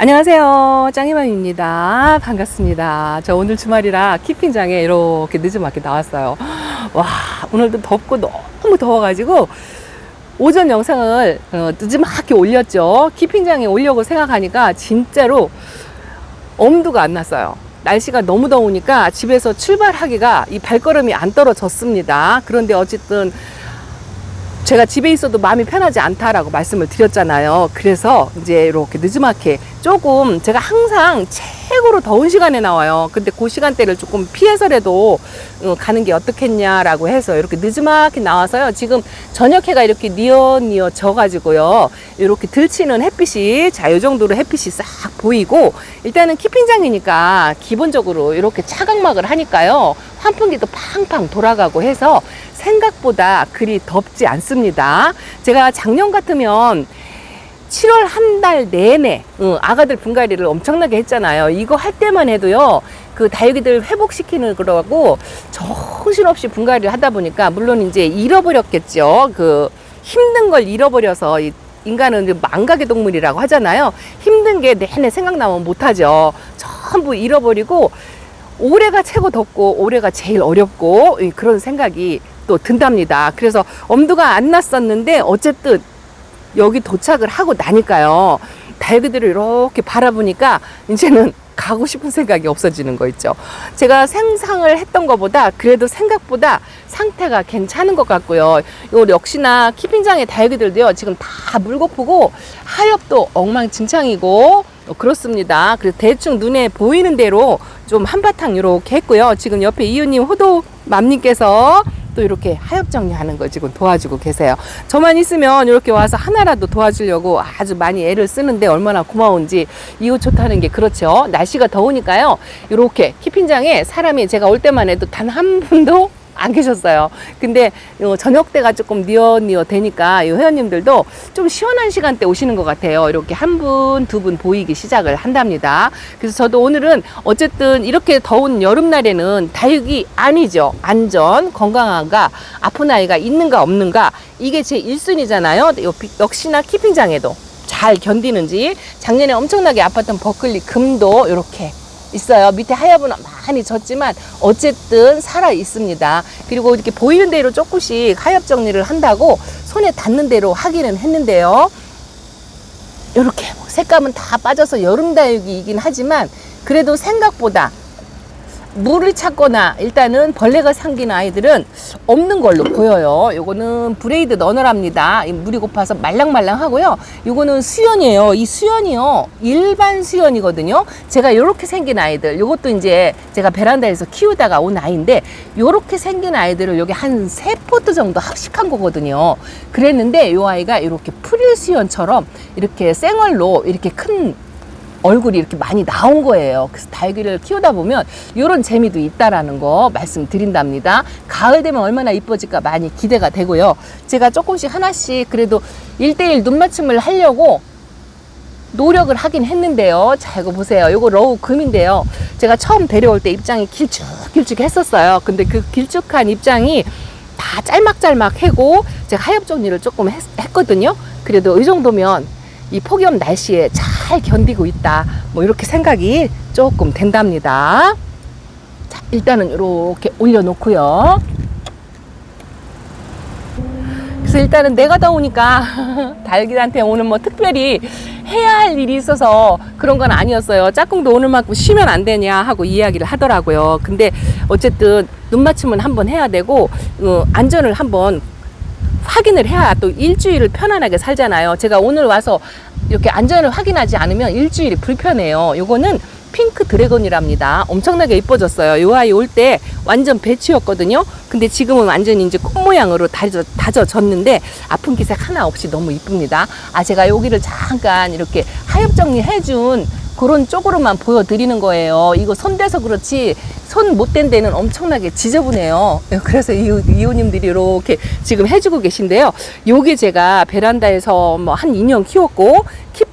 안녕하세요. 짱이맘입니다. 반갑습니다. 저 오늘 주말이라 키핑장에 이렇게 늦은맣게 나왔어요. 와, 오늘도 덥고 너무 더워가지고 오전 영상을 어, 늦은맣게 올렸죠. 키핑장에 올려고 생각하니까 진짜로 엄두가 안 났어요. 날씨가 너무 더우니까 집에서 출발하기가 이 발걸음이 안 떨어졌습니다. 그런데 어쨌든 제가 집에 있어도 마음이 편하지 않다라고 말씀을 드렸잖아요. 그래서 이제 이렇게 늦지막게 조금 제가 항상 최고로 더운 시간에 나와요. 근데 그 시간대를 조금 피해서라도 어, 가는 게 어떻겠냐라고 해서 이렇게 늦지막게 나와서요. 지금 저녁 해가 이렇게 니어니어 져가지고요. 이렇게 들치는 햇빛이 자, 요 정도로 햇빛이 싹 보이고 일단은 키핑장이니까 기본적으로 이렇게 차각막을 하니까요. 환풍기도 팡팡 돌아가고 해서 생각보다 그리 덥지 않습니다. 제가 작년 같으면 7월 한 달 내내 응, 아가들 분갈이를 엄청나게 했잖아요. 이거 할 때만 해도요. 그 다육이들 회복시키는 거라고 정신없이 분갈이를 하다 보니까 물론 이제 잃어버렸겠죠. 그 힘든 걸 잃어버려서 이 인간은 망각의 동물이라고 하잖아요. 힘든 게 내내 생각나면 못하죠. 전부 잃어버리고 올해가 최고 덥고 올해가 제일 어렵고 이, 그런 생각이 또 든답니다. 그래서 엄두가 안 났었는데 어쨌든 여기 도착을 하고 나니까요. 다육이들을 이렇게 바라보니까 이제는 가고 싶은 생각이 없어지는 거 있죠. 제가 생상을 했던 것보다 그래도 생각보다 상태가 괜찮은 것 같고요. 요 역시나 키핑장의 다육이들도요. 지금 다 물거푸고 하엽도 엉망진창이고 어, 그렇습니다. 그래서 대충 눈에 보이는 대로 좀 한바탕 이렇게 했고요. 지금 옆에 이웃님 호도 맘님께서 또 이렇게 하엽 정리하는 걸 지금 도와주고 계세요. 저만 있으면 이렇게 와서 하나라도 도와주려고 아주 많이 애를 쓰는데 얼마나 고마운지 이웃 좋다는 게 그렇죠. 날씨가 더우니까요. 이렇게 키핑장에 사람이 제가 올 때만 해도 단 한 분도 안 계셨어요. 근데 요 저녁 때가 조금 니어니어 되니까 이 회원님들도 좀 시원한 시간대 오시는 것 같아요. 이렇게 한 분, 두 분 보이기 시작을 한답니다. 그래서 저도 오늘은 어쨌든 이렇게 더운 여름날에는 다육이 아니죠. 안전, 건강한가, 아픈 아이가 있는가 없는가 이게 제 1순위잖아요. 역시나 키핑장에도 잘 견디는지 작년에 엄청나게 아팠던 버클리 금도 이렇게 있어요. 밑에 하엽은 많이 졌지만 어쨌든 살아 있습니다. 그리고 이렇게 보이는 대로 조금씩 하엽 정리를 한다고 손에 닿는 대로 하기는 했는데요. 이렇게 색감은 다 빠져서 여름 다육이긴 하지만 그래도 생각보다 물을 찾거나 일단은 벌레가 생긴 아이들은 없는 걸로 보여요. 요거는 브레이드 너널합니다. 이 물이 고파서 말랑말랑하고요. 요거는 수연이에요. 이 수연이요. 일반 수연이거든요. 제가 요렇게 생긴 아이들, 요것도 이제 제가 베란다에서 키우다가 온 아이인데 요렇게 생긴 아이들을 여기 한 세 포트 정도 합식한 거거든요. 그랬는데 요 아이가 이렇게 프릴 수연처럼 이렇게 생얼로 이렇게 큰 얼굴이 이렇게 많이 나온 거예요. 그래서 달기를 키우다 보면 이런 재미도 있다라는 거 말씀드린답니다. 가을 되면 얼마나 이뻐질까 많이 기대가 되고요. 제가 조금씩 하나씩 그래도 일대일 눈 맞춤을 하려고 노력을 하긴 했는데요. 자, 이거 보세요. 이거 러우 금인데요. 제가 처음 데려올 때 입장이 길쭉길쭉 했었어요. 근데 그 길쭉한 입장이 다 짤막짤막 해고 제가 하엽 정리를 조금 했, 했거든요. 그래도 이 정도면 이 폭염 날씨에 잘 견디고 있다. 뭐 이렇게 생각이 조금 된답니다. 자, 일단은 이렇게 올려놓고요. 그래서 일단은 내가 더우니까 다육이한테 오늘 뭐 특별히 해야 할 일이 있어서 그런 건 아니었어요. 짝꿍도 오늘만큼 쉬면 안 되냐 하고 이야기를 하더라고요. 근데 어쨌든 눈 맞춤은 한번 해야 되고 어, 안전을 한번 확인을 해야 또 일주일을 편안하게 살잖아요. 제가 오늘 와서 이렇게 안전을 확인하지 않으면 일주일이 불편해요. 요거는 핑크 드래곤이랍니다. 엄청나게 이뻐졌어요. 요 아이 올 때 완전 배치였거든요. 근데 지금은 완전히 이제 꽃 모양으로 다져, 다져졌는데 아픈 기색 하나 없이 너무 이쁩니다. 아, 제가 여기를 잠깐 이렇게 하엽 정리해준 그런 쪽으로만 보여드리는 거예요. 이거 손대서 그렇지 손 못 댄 데는 엄청나게 지저분해요. 그래서 이웃, 이웃님들이 이렇게 지금 해주고 계신데요. 요게 제가 베란다에서 뭐 한 2년 키웠고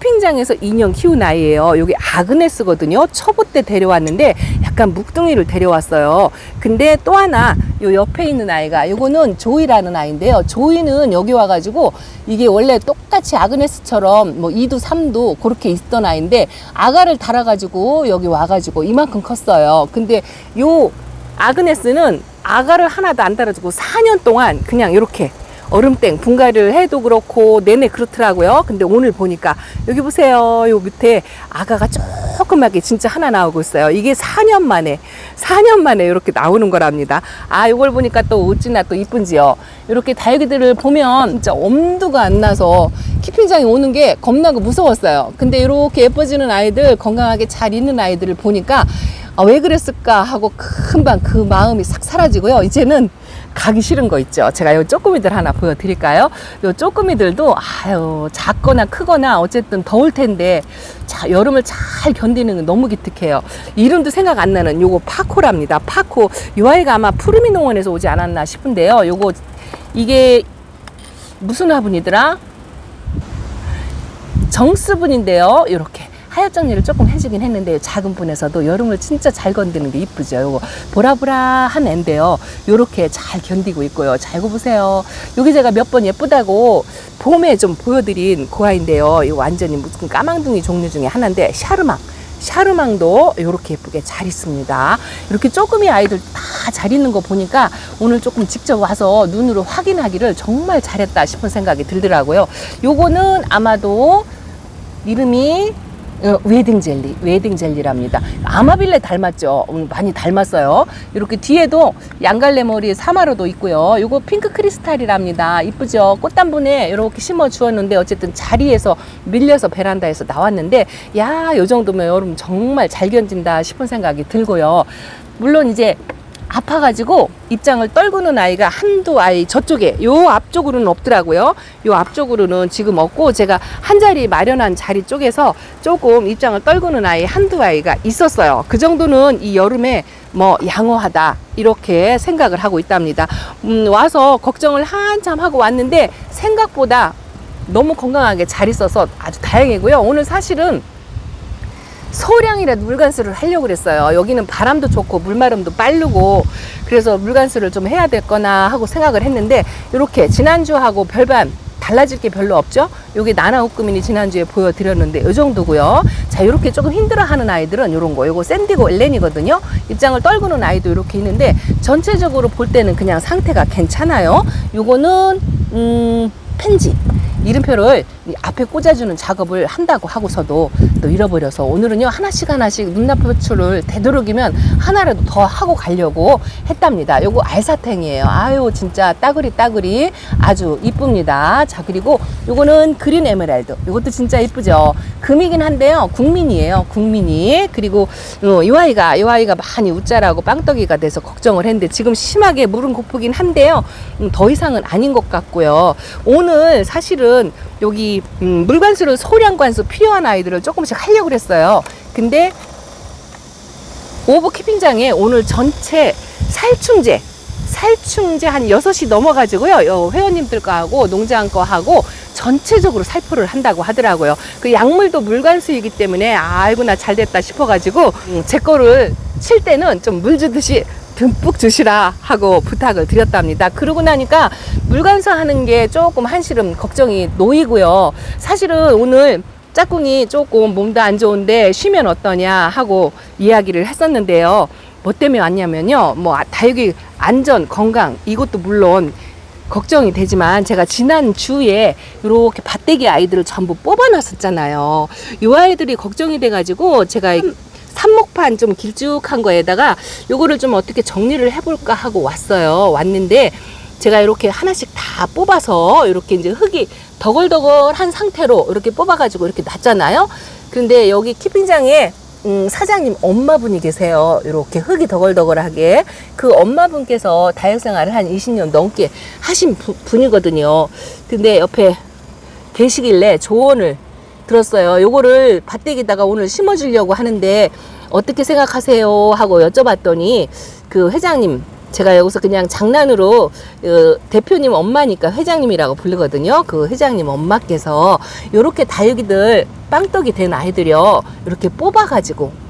키핑장에서 인형 키운 아이예요. 여기 아그네스거든요. 초보 때 데려왔는데 약간 묵둥이를 데려왔어요. 근데 또 하나 요 옆에 있는 아이가 요거는 조이라는 아이인데요. 조이는 여기 와가지고 이게 원래 똑같이 아그네스처럼 뭐 2도 3도 그렇게 있던 아이인데 아가를 달아가지고 여기 와가지고 이만큼 컸어요. 근데 요 아그네스는 아가를 하나도 안 달아주고 4년 동안 그냥 이렇게 얼음땡 분갈이를 해도 그렇고 내내 그렇더라고요. 근데 오늘 보니까 여기 보세요. 요 밑에 아가가 조그맣게 진짜 하나 나오고 있어요. 이게 4년 만에 4년 만에 이렇게 나오는 거랍니다. 아, 요걸 보니까 또 어찌나 또 이쁜지요. 이렇게 다육이들을 보면 진짜 엄두가 안 나서 키핑장에 오는 게 겁나고 무서웠어요. 근데 이렇게 예뻐지는 아이들 건강하게 잘 있는 아이들을 보니까 아, 왜 그랬을까 하고 금방 그 마음이 싹 사라지고요. 이제는 가기 싫은 거 있죠. 제가 요 쪼꼬미들 하나 보여드릴까요? 요 쪼꼬미들도 아유 작거나 크거나 어쨌든 더울 텐데 자 여름을 잘 견디는 건 너무 기특해요. 이름도 생각 안 나는 요거 파코랍니다. 파코 요 아이가 아마 푸르미 농원에서 오지 않았나 싶은데요. 요거 이게 무슨 화분이더라? 정스분인데요. 이렇게 하얗 정리를 조금 해주긴 했는데 작은 분에서도 여름을 진짜 잘 건드는 게 이쁘죠. 요거 보라보라한 앤데요. 요렇게 잘 견디고 있고요. 잘 보세요. 여기 제가 몇 번 예쁘다고 봄에 좀 보여드린 그 아이인데요. 이거 완전히 무슨 까망둥이 종류 중에 하나인데 샤르망. 샤르망도 이렇게 예쁘게 잘 있습니다. 이렇게 조금의 아이들 다 잘 있는 거 보니까 오늘 조금 직접 와서 눈으로 확인하기를 정말 잘했다 싶은 생각이 들더라고요. 요거는 아마도 이름이 어, 웨딩 젤리, 웨딩 젤리랍니다. 아마빌레 닮았죠? 음, 많이 닮았어요. 이렇게 뒤에도 양갈래 머리 사마로도 있고요. 요거 핑크 크리스탈이랍니다. 이쁘죠? 꽃단분에 이렇게 심어 주었는데 어쨌든 자리에서 밀려서 베란다에서 나왔는데 야, 요 정도면 여름 정말 잘 견딘다 싶은 생각이 들고요. 물론 이제 아파가지고 입장을 떨구는 아이가 한두 아이 저쪽에 요 앞쪽으로는 없더라고요. 요 앞쪽으로는 지금 없고 제가 한 자리 마련한 자리 쪽에서 조금 입장을 떨구는 아이 한두 아이가 있었어요. 그 정도는 이 여름에 뭐 양호하다 이렇게 생각을 하고 있답니다. 음, 와서 걱정을 한참 하고 왔는데 생각보다 너무 건강하게 잘 있어서 아주 다행이고요. 오늘 사실은 소량이라도 물관수를 하려고 그랬어요. 여기는 바람도 좋고 물마름도 빠르고 그래서 물관수를 좀 해야 될거나 하고 생각을 했는데 이렇게 지난주하고 별반 달라질 게 별로 없죠. 여기 나나우꾸민이 지난주에 보여드렸는데 이 정도고요. 자 이렇게 조금 힘들어하는 아이들은 이런 거. 이거 샌디고 엘렌이거든요. 입장을 떨구는 아이도 이렇게 있는데 전체적으로 볼 때는 그냥 상태가 괜찮아요. 요거는 음 펜지 이름표를 이 앞에 꽂아주는 작업을 한다고 하고서도 또 잃어버려서 오늘은요 하나씩 하나씩 눈나표출을 되도록이면 하나라도 더 하고 가려고 했답니다. 요거 알사탱이에요. 아유 진짜 따그리 따그리 아주 이쁩니다. 자 그리고 요거는 그린 에메랄드. 요것도 진짜 이쁘죠. 금이긴 한데요. 국민이에요. 국민이. 그리고 어, 이 아이가 이 아이가 많이 웃자라고 빵떡이가 돼서 걱정을 했는데 지금 심하게 물은 고프긴 한데요. 음, 더 이상은 아닌 것 같고요. 오늘 사실은 여기 음, 물관수를 소량 관수 필요한 아이들을 조금씩 하려고 그랬어요. 근데 오버 키핑장에 오늘 전체 살충제 살충제 한 6시 넘어가지고요. 요 회원님들 거하고 농장 거하고 전체적으로 살포를 한다고 하더라고요. 그 약물도 물관수이기 때문에 아이고 나 잘됐다 싶어가지고 음, 제 거를 칠 때는 좀 물 주듯이 듬뿍 주시라 하고 부탁을 드렸답니다. 그러고 나니까 물관수 하는 게 조금 한시름 걱정이 놓이고요. 사실은 오늘 짝꿍이 조금 몸도 안 좋은데 쉬면 어떠냐 하고 이야기를 했었는데요. 뭐 때문에 왔냐면요. 뭐 아, 다육이 안전, 건강 이것도 물론 걱정이 되지만 제가 지난 주에 이렇게 밭대기 아이들을 전부 뽑아놨었잖아요. 이 아이들이 걱정이 돼가지고 제가 이 삽목판 좀 길쭉한 거에다가 요거를 좀 어떻게 정리를 해볼까 하고 왔어요. 왔는데 제가 이렇게 하나씩 다 뽑아서 이렇게 이제 흙이 더글더글한 상태로 이렇게 뽑아가지고 이렇게 놨잖아요. 그런데 여기 키핑장에 음, 사장님 엄마분이 계세요. 이렇게 흙이 더글더글하게 그 엄마분께서 다육생활을 한 20년 넘게 하신 부- 분이거든요. 근데 옆에 계시길래 조언을 들었어요. 요거를 밭대기다가 오늘 심어주려고 하는데 어떻게 생각하세요? 하고 여쭤봤더니 그 회장님 제가 여기서 그냥 장난으로 어, 대표님 엄마니까 회장님이라고 부르거든요. 그 회장님 엄마께서 이렇게 다육이들 빵떡이 된 아이들이요. 이렇게 뽑아가지고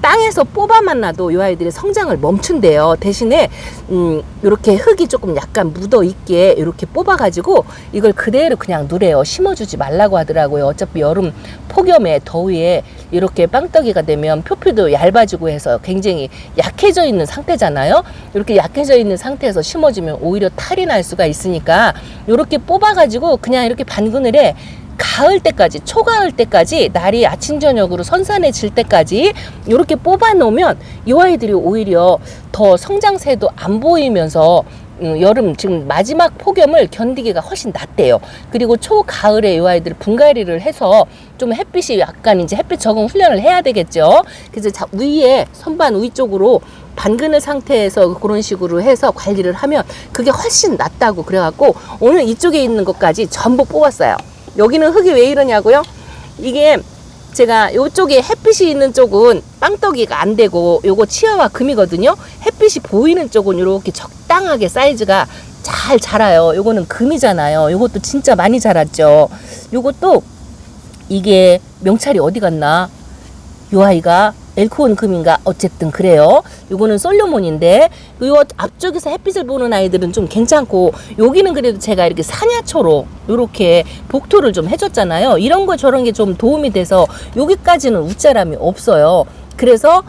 땅에서 뽑아만 놔도 이 아이들이 성장을 멈춘대요. 대신에 음, 이렇게 흙이 조금 약간 묻어 있게 이렇게 뽑아가지고 이걸 그대로 그냥 누래요. 심어주지 말라고 하더라고요. 어차피 여름 폭염에 더위에 이렇게 빵떡이가 되면 표피도 얇아지고 해서 굉장히 약해져 있는 상태잖아요. 이렇게 약해져 있는 상태에서 심어주면 오히려 탈이 날 수가 있으니까 이렇게 뽑아가지고 그냥 이렇게 반그늘에 가을 때까지 초가을 때까지 날이 아침 저녁으로 선선해질 때까지 이렇게 뽑아 놓으면 이 아이들이 오히려 더 성장세도 안 보이면서 음, 여름 지금 마지막 폭염을 견디기가 훨씬 낫대요. 그리고 초가을에 이 아이들 분갈이를 해서 좀 햇빛이 약간 이제 햇빛 적응 훈련을 해야 되겠죠. 그래서 자, 위에 선반 위 쪽으로 반그늘 상태에서 그런 식으로 해서 관리를 하면 그게 훨씬 낫다고 그래갖고 오늘 이쪽에 있는 것까지 전부 뽑았어요. 여기는 흙이 왜 이러냐고요? 이게 제가 요쪽에 햇빛이 있는 쪽은 빵떡이가 안 되고 요거 치아와 금이거든요. 햇빛이 보이는 쪽은 이렇게 적당하게 사이즈가 잘 자라요. 요거는 금이잖아요. 요것도 진짜 많이 자랐죠. 요것도 이게 명찰이 어디 갔나? 요 아이가 엘코온 금인가 어쨌든 그래요. 요거는 솔로몬인데 요 앞쪽에서 햇빛을 보는 아이들은 좀 괜찮고 여기는 그래도 제가 이렇게 사냐초로 요렇게 복토를 좀 해줬잖아요. 이런 거 저런 게 좀 도움이 돼서 여기까지는 웃자람이 없어요. 그래서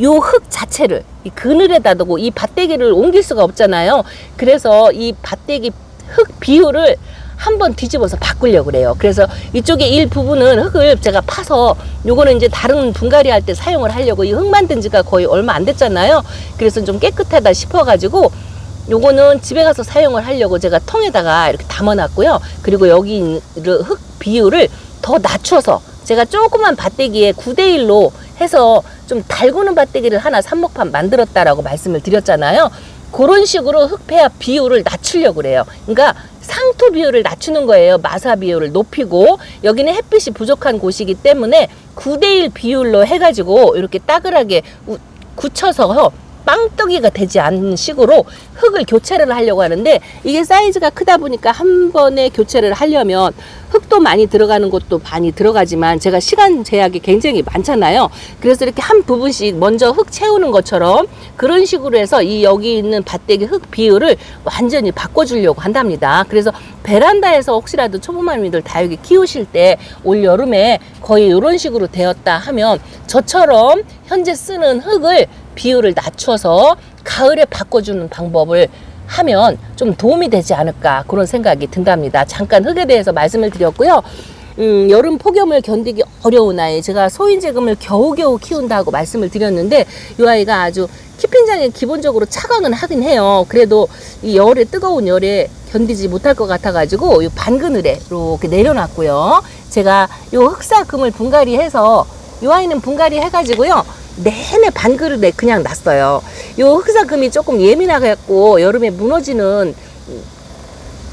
요흙 자체를 이 그늘에다 두고 이 밭대기를 옮길 수가 없잖아요. 그래서 이 밭대기 흙 비율을 한번 뒤집어서 바꾸려고 그래요. 그래서 이쪽에 일부분은 흙을 제가 파서 요거는 이제 다른 분갈이 할 때 사용을 하려고 이 흙 만든 지가 거의 얼마 안 됐잖아요. 그래서 좀 깨끗하다 싶어가지고 요거는 집에 가서 사용을 하려고 제가 통에다가 이렇게 담아놨고요. 그리고 여기 있는 흙 비율을 더 낮춰서 제가 조그만 밭대기에 9대1로 해서 좀 달구는 밭대기를 하나 삽목판 만들었다라고 말씀을 드렸잖아요. 그런 식으로 흙폐합 비율을 낮추려고 그래요. 그러니까 상토 비율을 낮추는 거예요. 마사 비율을 높이고 여기는 햇빛이 부족한 곳이기 때문에 9대1 비율로 해가지고 이렇게 따글하게 우- 굳혀서 빵떡이가 되지 않는 식으로 흙을 교체를 하려고 하는데 이게 사이즈가 크다 보니까 한 번에 교체를 하려면 흙도 많이 들어가는 것도 많이 들어가지만 제가 시간 제약이 굉장히 많잖아요. 그래서 이렇게 한 부분씩 먼저 흙 채우는 것처럼 그런 식으로 해서 이 여기 있는 밭대기 흙 비율을 완전히 바꿔주려고 한답니다. 그래서 베란다에서 혹시라도 초보마님들 다육이 키우실 때 올 여름에 거의 이런 식으로 되었다 하면 저처럼 현재 쓰는 흙을 비율을 낮춰서 가을에 바꿔주는 방법을 하면 좀 도움이 되지 않을까 그런 생각이 든답니다. 잠깐 흙에 대해서 말씀을 드렸고요. 음, 여름 폭염을 견디기 어려운 아이 제가 소인재금을 겨우겨우 키운다고 말씀을 드렸는데 이 아이가 아주 키핀장에 기본적으로 차강은 하긴 해요. 그래도 이 열에 뜨거운 열에 견디지 못할 것 같아 가지고 이 반그늘에 이렇게 내려놨고요. 제가 이 흑사금을 분갈이 해서 이 아이는 분갈이 해가지고요. 내내 반그릇에 그냥 놨어요. 요 흑사금이 조금 예민하갖고 여름에 무너지는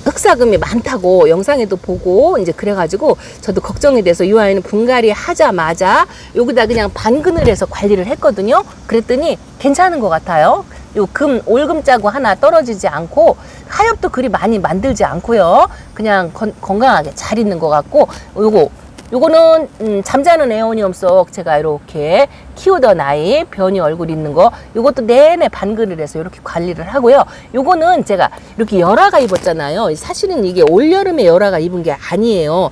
흑사금이 많다고 영상에도 보고 이제 그래가지고 저도 걱정이 돼서 이 아이는 분갈이 하자마자 여기다 그냥 반그늘에서 관리를 했거든요. 그랬더니 괜찮은 것 같아요. 요 금 올금 짜고 하나 떨어지지 않고 하엽도 그리 많이 만들지 않고요. 그냥 건, 건강하게 잘 있는 것 같고 요거 요거는 음, 잠자는 에어니엄 속 제가 이렇게 키우던 아이 변이 얼굴 있는 거 요것도 내내 반그늘에서 이렇게 관리를 하고요. 요거는 제가 이렇게 열화가 입었잖아요. 사실은 이게 올여름에 열화가 입은 게 아니에요.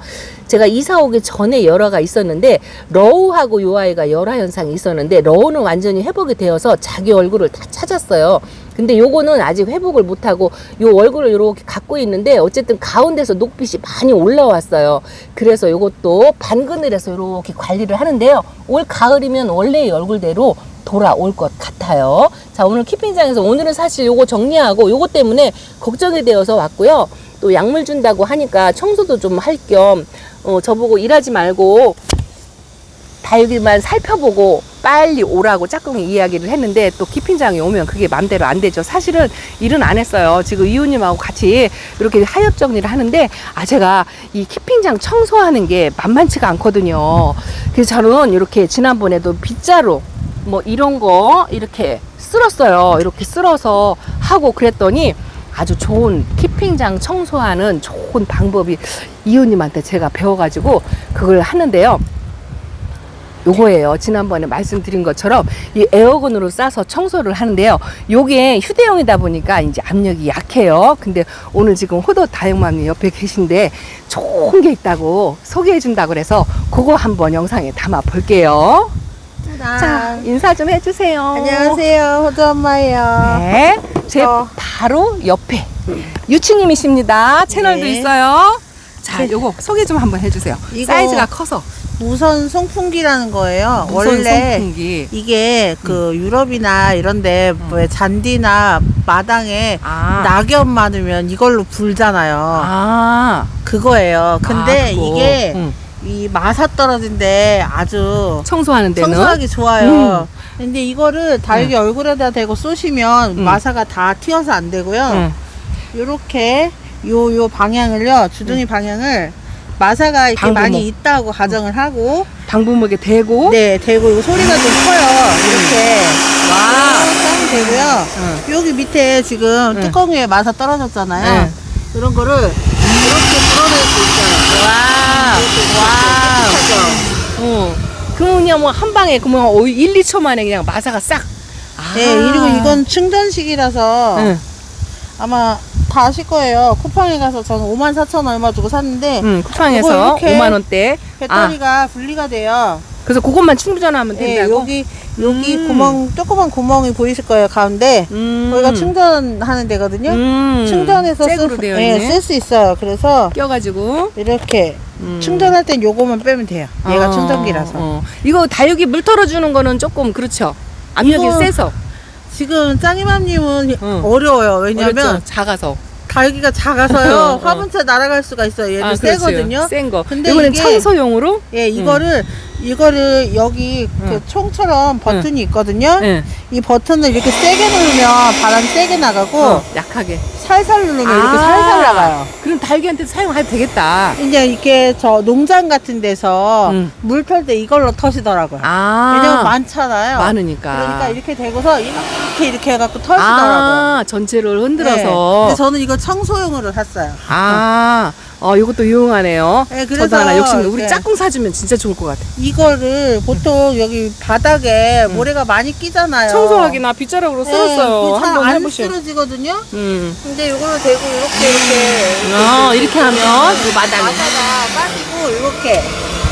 제가 이사 오기 전에 열화가 있었는데 러우하고 요 아이가 열화 현상이 있었는데 러우는 완전히 회복이 되어서 자기 얼굴을 다 찾았어요 근데 요거는 아직 회복을 못하고 요 얼굴을 이렇게 갖고 있는데 어쨌든 가운데서 녹빛이 많이 올라왔어요. 그래서 요것도 반그늘에서 이렇게 관리를 하는데요. 올 가을이면 원래의 얼굴대로 돌아올 것 같아요. 자, 오늘 키핑장에서 오늘은 사실 요거 정리하고 요거 때문에 걱정이 되어서 왔고요. 또 약물 준다고 하니까 청소도 좀 할 겸 어, 저보고 일하지 말고 다육이만 살펴보고 빨리 오라고 짝꿍이 이야기를 했는데 또 키핑장에 오면 그게 맘대로 안 되죠. 사실은 일은 안 했어요. 지금 이웃님하고 같이 이렇게 하엽 정리를 하는데 아 제가 이 키핑장 청소하는 게 만만치가 않거든요. 그래서 저는 이렇게 지난번에도 빗자루 뭐 이런 거 이렇게 쓸었어요. 이렇게 쓸어서 하고 그랬더니 아주 좋은 키핑장 청소하는 좋은 방법이 이웃님한테 제가 배워가지고 그걸 하는데요. 요거예요. 지난번에 말씀드린 것처럼 이 에어건으로 싸서 청소를 하는데요. 요게 휴대용이다 보니까 이제 압력이 약해요. 근데 오늘 지금 호도 다육맘님 옆에 계신데 좋은 게 있다고 소개해 준다고 그래서 그거 한번 영상에 담아 볼게요. 자, 인사 좀 해주세요. 안녕하세요, 호주 엄마예요. 네. 제 어. 바로 옆에 유치님이십니다. 채널도 네. 있어요. 자, 요거 소개 좀 한번 해주세요. 이거 사이즈가 커서. 무선 송풍기라는 거예요. 무선 원래 송풍기. 이게 그 유럽이나 이런데 왜 잔디나 마당에 아. 낙엽 많으면 이걸로 불잖아요. 아. 그거예요. 근데 아, 그거. 이게 응. 이 마사 떨어진데 아주 청소하는 데는 청소하기 좋아요. 근데 이거를 응. 얼굴에다 대고 쏘시면 응. 마사가 다 튀어서 안 되고요. 응. 요렇게 요 요 방향을요 주둥이 방향을 마사가 이렇게 방부목. 많이 있다고 가정을 하고 방부목에 대고. 네 대고 이거 소리가 좀 커요 이렇게 와. 이렇게 하면 되고요 응. 여기 밑에 지금 응. 뚜껑 위에 마사 떨어졌잖아요 응. 이런 거를 이렇게 풀어낼 수 있어요 와. 이렇게 와. 어. 그러면 그냥 뭐 한 방에 그러면 1, 2초 만에 그냥 마사가 싹. 아. 네 그리고 이건 충전식이라서 응. 아마 다 아실 거예요 쿠팡에 가서 저는 5만 4천 얼마 주고 샀는데 응. 이거 쿠팡에서 이렇게 5만 원대. 아. 배터리가 분리가 돼요 그래서 그것만 충전하면 네, 된다고. 여기 여기 음. 구멍 조그만 구멍이 보이실 거예요 가운데 음. 거기가 충전하는 데거든요. 음. 충전해서 잭으로 되어 예, 있네. 쓸수 있어요. 그래서 껴가지고 이렇게 음. 충전할 땐 요거만 빼면 돼요. 얘가 어, 충전기라서. 어. 이거 다육이 물 털어주는 거는 조금 그렇죠. 압력이 이거 세서 지금 짱이맘님은 응. 어려워요. 왜냐면 어렵죠? 작아서 다육이가 작아서요. 어. 화분차 날아갈 수가 있어요. 얘는 아. 세거든요. 센 거. 근데 이거는 이게- 청소용으로. 예, 이거를 이거를 여기 응. 그 총처럼 버튼이 있거든요. 예. 이 버튼을 이렇게 세게 누르면 바람이 세게 나가고 어, 약하게. 살살 누르면 이렇게 아. 살살 나가요. 그럼 다육이한테 사용해도 되겠다. 이제 이렇게 저 농장 같은 데서 음. 물털때 이걸로 터시더라고요. 아. 왜냐면 많잖아요. 많으니까. 그러니까 이렇게 되고서 이렇게 이렇게 해갖고 터시더라고요. 아, 전체를 네. 흔들어서. 근데 저는 이거 청소용으로 샀어요. 아, 어, 이것도 유용하네요. 네, 그래서 저도 하나 욕심, 우리 네. 짝꿍 사주면 진짜 좋을 것 같아. 이거를 보통 여기 바닥에 모래가 많이 끼잖아요. 음. 청소하기 나 빗자락으로 네, 쓸었어요. 잘안 한번 해보시오. 쓰러지거든요. 음. 근데 이걸로 대고 이렇게 이렇게 어, 이렇게 하면 그 마당에. 마다가 빠지고 이렇게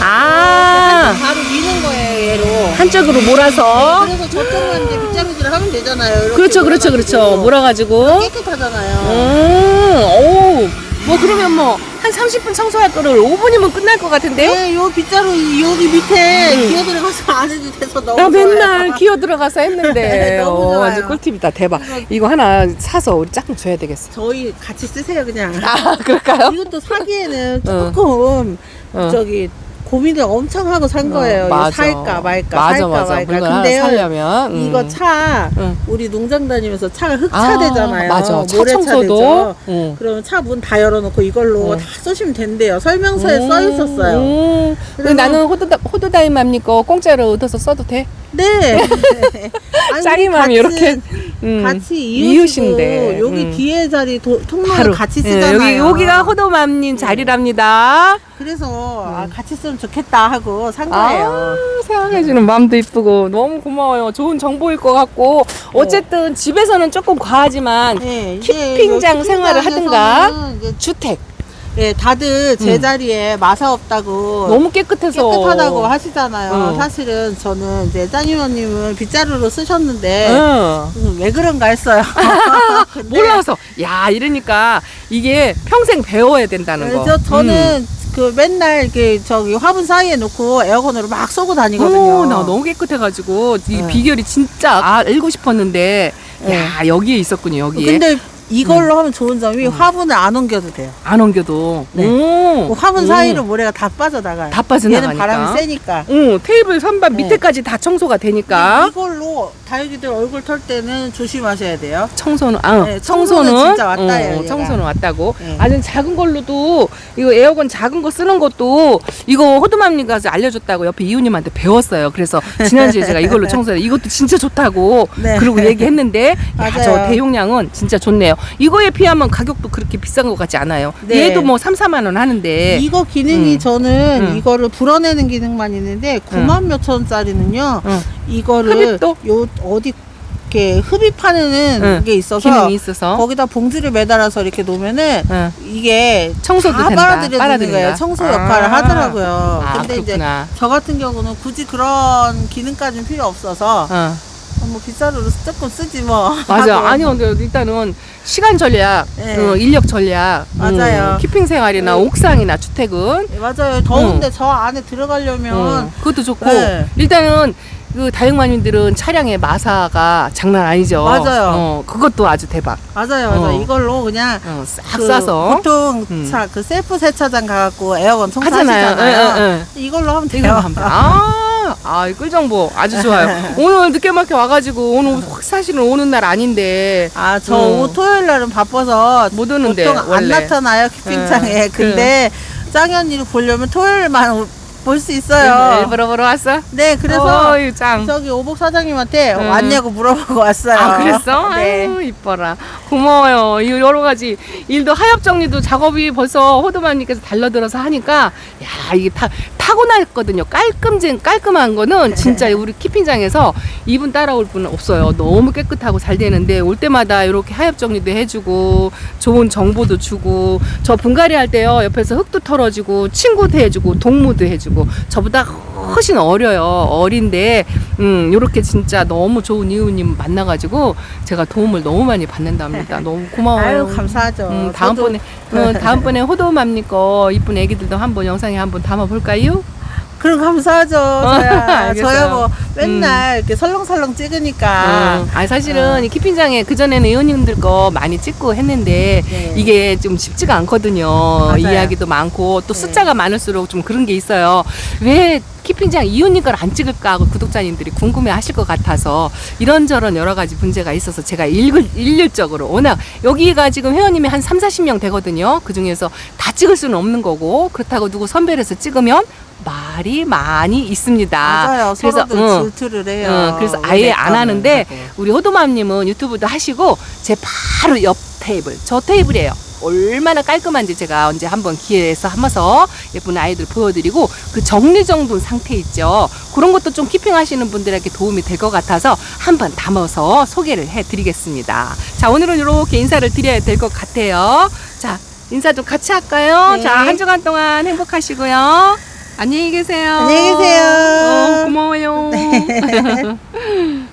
아, 바로 미는 거예요 얘로. 한쪽으로 몰아서. 그래서 저쪽만 이제 빗자루질을 하면 되잖아요. 이렇게 그렇죠, 그렇죠, 그렇죠. 몰아가지고. 몰아가지고. 깨끗하잖아요. 음, 오. 뭐 그러면 뭐 한 30분 청소할 거를 5분이면 끝날 것 같은데요? 네, 요 빗자루 여기 밑에 음. 기어 들어가서 안 해도 돼서 너무 나 좋아요. 맨날 기어 들어가서 했는데 너무 어, 좋아요. 완전 꿀팁이다 대박 이거 하나 사서 우리 짝꿍 줘야 되겠어 저희 같이 쓰세요 그냥. 아 그럴까요? 이것도 사기에는 어. 조금 어. 저기 고민을 엄청 하고 산 거예요. 어, 이거 맞아. 살까 말까 맞아 살까 맞아 말까. 물건 하나 근데요. 살려면 음. 이거 차 응. 우리 농장 다니면서 차가 흑차 아, 되잖아요. 맞아 차 청소도. 응. 그러면 차 문 다 열어놓고 이걸로 어. 다 쏘시면 된대요. 설명서에 음, 써 있었어요. 음. 그래서- 나는 호두다, 호두다임맘니 거 공짜로 얻어서 써도 돼? 네. 아니, 짱이 우리 마음이 같은- 이렇게 음, 같이 이웃인데. 여기 음. 뒤에 자리 도, 통로를 바로 같이 예, 쓰잖아요. 여기 여기가 호두맘님 자리랍니다. 그래서 아, 같이 쓰면 좋겠다 하고 산 거예요. 아, 사랑해주는 마음도 이쁘고 너무 고마워요. 좋은 정보일 것 같고 어쨌든 집에서는 조금 과하지만 네, 이제 키핑장 여기 생활을 키핑장에서는 하든가. 이제 주택 예, 다들 제자리에 마사 없다고 너무 깨끗해서 깨끗하다고 하시잖아요. 어. 사실은 저는 이제 짜니머님은 빗자루로 쓰셨는데 응. 음, 왜 그런가 했어요. 근데 몰라서 야 이러니까 이게 평생 배워야 된다는 거. 네, 저, 저는 음. 그 맨날 이렇게 저기 화분 사이에 놓고 에어컨으로 막 쏘고 다니거든요. 오, 나 너무 깨끗해가지고 이 네. 비결이 진짜 알고 싶었는데 네. 야 여기에 있었군요 여기에. 근데 이걸로 하면 좋은 점이 화분을 안 옮겨도 돼요. 안 옮겨도. 네. 오. 그 화분 오. 사이로 모래가 다 빠져나가요. 다 빠져나가니까. 얘는 바람이 세니까. 응, 테이블 선반 네. 밑에까지 다 청소가 되니까. 이걸로 다육이들 얼굴 털 때는 조심하셔야 돼요. 청소는 아 네, 청소는, 청소는 진짜 왔다예요, 어, 얘가. 청소는 왔다고. 네. 아주 작은 걸로도 이거 에어건 작은 거 쓰는 것도 이거 호두맘님 가서 알려줬다고 옆에 이웃님한테 배웠어요. 그래서 지난주에 제가 이걸로 청소해 이것도 진짜 좋다고 네. 그러고 얘기했는데 맞아요. 야저 대용량은 진짜 좋네요. 이거에 비하면 가격도 그렇게 비싼 것 같지 않아요. 네. 얘도 뭐 3, 4만 원 하는데 이거 기능이 음. 저는 음. 이거를 불어내는 기능만 있는데 9만 몇천 원짜리는요. 응. 이거를 흡입도? 요 어디 이렇게 흡입하는 응. 게 있어서 기능이 있어서 거기다 봉지를 매달아서 이렇게 놓으면은 응. 이게 청소도 다 된다. 빨아들인다. 거예요. 청소 역할을 아. 하더라고요. 아, 근데 그렇구나. 이제 저 같은 경우는 굳이 그런 기능까지는 필요 없어서 어. 뭐 비싸도로 조금 쓰지 뭐. 맞아. 하고. 아니 근데 일단은 시간 전략, 네. 어, 인력 전략, 맞아요. 음, 키핑 생활이나 네. 옥상이나 주택은 네, 맞아요. 더운데 저 안에 들어가려면 음, 그것도 좋고 네. 일단은 그 다육마님들은 차량의 마사가 장난 아니죠. 맞아요. 어, 그것도 아주 대박. 맞아요, 맞아요. 어. 이걸로 그냥 어, 싹 그 싸서 보통 음. 차, 그 셀프 세차장 가갖고 에어건 하잖아요. 청소하시잖아요. 예, 예, 이걸로 하면 예. 돼요. 돼. 아, 아, 이 꿀정보 아주 좋아요. 오늘 늦게 막혀 와가지고 오늘 확 사실은 오는 날 아닌데 아, 저 음. 오- 토요일 날은 바빠서 못 오는데 보통 안 원래. 나타나요 키핑장에. 예, 근데 짱이 언니를 보려면 토요일만 볼 수 있어요. 일부러 보러 왔어? 네, 그래서 어이, 짱. 저기 오복 사장님한테 음. 왔냐고 물어보고 왔어요. 아 그랬어? 네. 아유 이뻐라 고마워요 이 여러 가지 일도 하엽 정리도 작업이 벌써 호두마님께서 달려들어서 하니까 야 이게 타 타고났거든요. 깔끔진 깔끔한 거는 진짜 우리 키핑장에서 이분 따라올 분은 없어요. 너무 깨끗하고 잘 되는데 올 때마다 이렇게 하엽 정리도 해주고 좋은 정보도 주고 저 분갈이 할 때요. 옆에서 흙도 털어주고 친구도 해주고 동무도 해주고 저보다 훨씬 어려요. 어린데 음 요렇게 진짜 너무 좋은 이웃님 만나가지고 제가 도움을 너무 많이 받는답니다 너무 고마워요 아유, 감사하죠. 음, 저도- 다음번에 어, 다음번에 호도맘님 거 이쁜 애기들도 한번 영상에 한번 담아볼까요? 그럼 감사하죠. 저야, 알겠어요. 저야 뭐 맨날 이렇게 설렁설렁 찍으니까. 음, 아니 사실은 어. 이 키핑장에 그 전에는 의원님들 거 많이 찍고 했는데 네. 이게 좀 쉽지가 않거든요. 이야기도 많고 또 네. 숫자가 많을수록 좀 그런 게 있어요. 왜 키핑장 이웃님 걸 안 찍을까 하고 구독자님들이 궁금해 하실 것 같아서 이런저런 여러 가지 문제가 있어서 제가 일글, 일률적으로 워낙 여기가 지금 회원님이 한 3, 40명 되거든요. 그 중에서 다 찍을 수는 없는 거고 그렇다고 누구 선별해서 찍으면 말이 많이 있습니다. 맞아요. 그래서, 응. 질투를 해요. 응, 그래서 왜 아예 내안 하는데 하고. 우리 호도맘님은 유튜브도 하시고 제 바로 옆 테이블 저 테이블이에요. 얼마나 깔끔한지 제가 언제 한번 기회에서 하면서 예쁜 아이들 보여드리고 그 정리정돈 상태 있죠. 그런 것도 좀 키핑하시는 분들에게 도움이 될 것 같아서 한번 담아서 소개를 해드리겠습니다. 자 오늘은 이렇게 인사를 드려야 될 것 같아요. 자 인사 좀 같이 할까요? 네. 자한 주간 동안 행복하시고요. 안녕히 계세요. 안녕히 계세요. 어, 고마워요. 네.